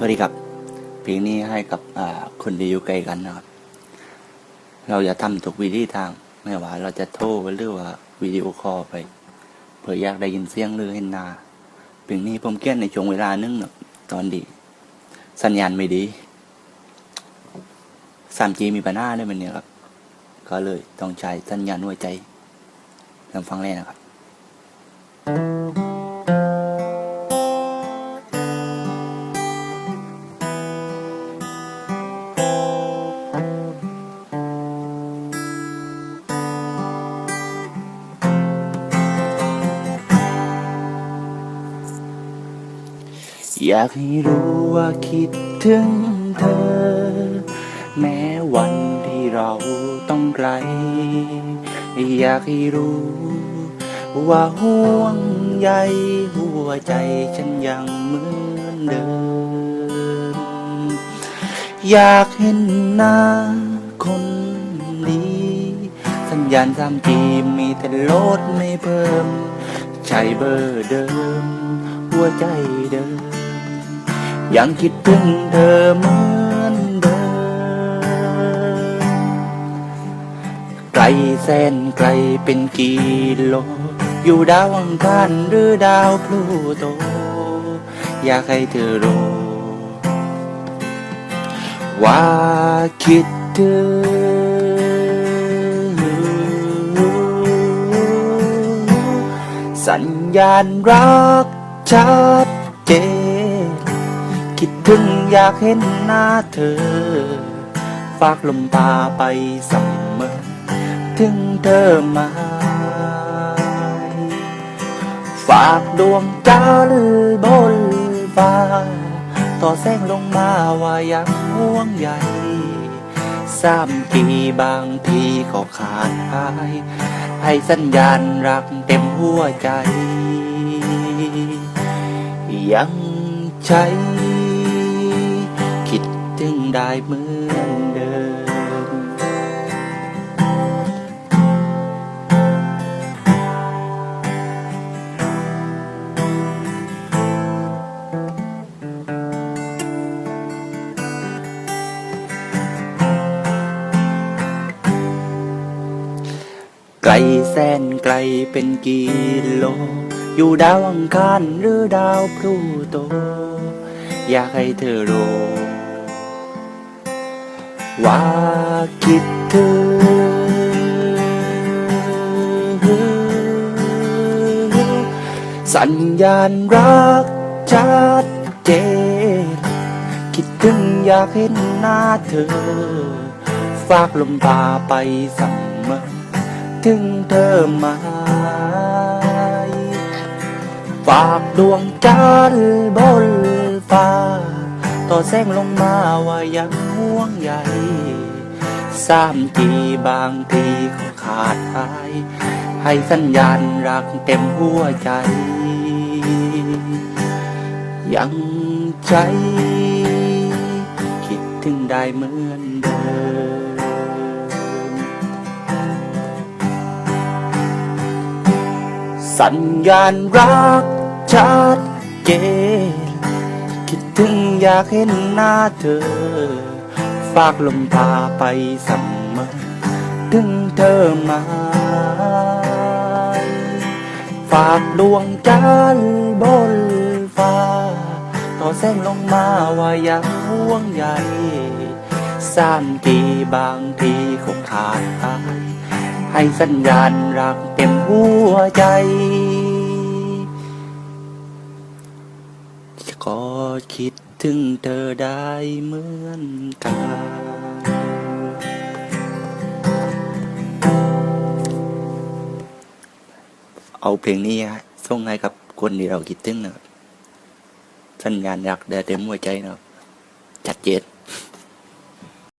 สวัสดีครับ เพลงนี้ให้กับคนที่อยู่ไกลกันนะครับ เราจะทำทุกวิธีทาง ไม่ว่าเราจะโทรหรือว่าวิดีโอคอลไป เพื่ออยากได้ยินเสียงหรือเห็นหน้าเพลงนี้ผมเขียนในช่วงเวลานึงนะตอนดี สัญญาณไม่ดี 3G มีปัญหาด้วยมันเนี่ยครับ ก็เลยต้องใช้สัญญาณหัวใจลองฟังเลยนะครับ อยากให้รู้ว่าคิดถึงเธอ แม้วันที่เราต้องไกล อยากให้รู้ ว่าห่วงใยหัวใจฉันยังเหมือนเดิม อยากเห็นหน้าคนดี สัญญาณสามจีมีแต่ลดไม่เพิ่ม ใช่เบอร์เดิม หัวใจเดิม ยังคิดถึงเธอเหมือนเดิมไกลแสนไกลเป็นกิโล อยู่ดาวอังคารหรือดาวพลูโต อยากให้เธอรู้ว่าคิดถึงสัญญาณรักชัดเจน คิดถึงอยากเห็นหน้าเธอ ฝากลมตาไปเสมอ ถึงเธอมา ฝากดวงจันทร์บนฟ้า ต่อแสงลงมาว่ายังห่วงใยสามปีบางทีก็ขาดหาย ให้สัญญาณรักเต็มหัวใจ ยังใช้ ได้เหมือนเดิม ไกลแสนไกลเป็นกิโล อยู่ดาวอังคารหรือดาวพลูโต อยากให้เธอรู้ ว่าคิดถึงสัญญาณรักชัดเจนคิดถึงอยากเห็นหน้าเธอ ฝากลมตาไปเสมอถึงเธอมาฝากดวงจันทร์บนฟ้า ต่อแสงลงมาว่ายังห่วงใยสามทีบางทีก็ขาดหาย ให้สัญญาณรักเต็มหัวใจ ยังใจ คิดถึงได้เหมือนเดิมสัญญาณรักชัดเจน อยากเห็นหน้าเธอ ฝากลมพาไปเสมอถึงเธอมา ฝากดวงจันทร์บนฟ้า ต่อแสงลงมาว่ายังห่วงใยสามทีบางทีคงขาดหายให้สัญญาณรักเต็มหัวใจก็คิด ถึงเธอได้เหมือนกันเอาเพลงนี้ฮะส่งให้กับคนที่เราคิดถึงนะครับสัญญาณรักแด่เต็มหัวใจนะครับจัดเจน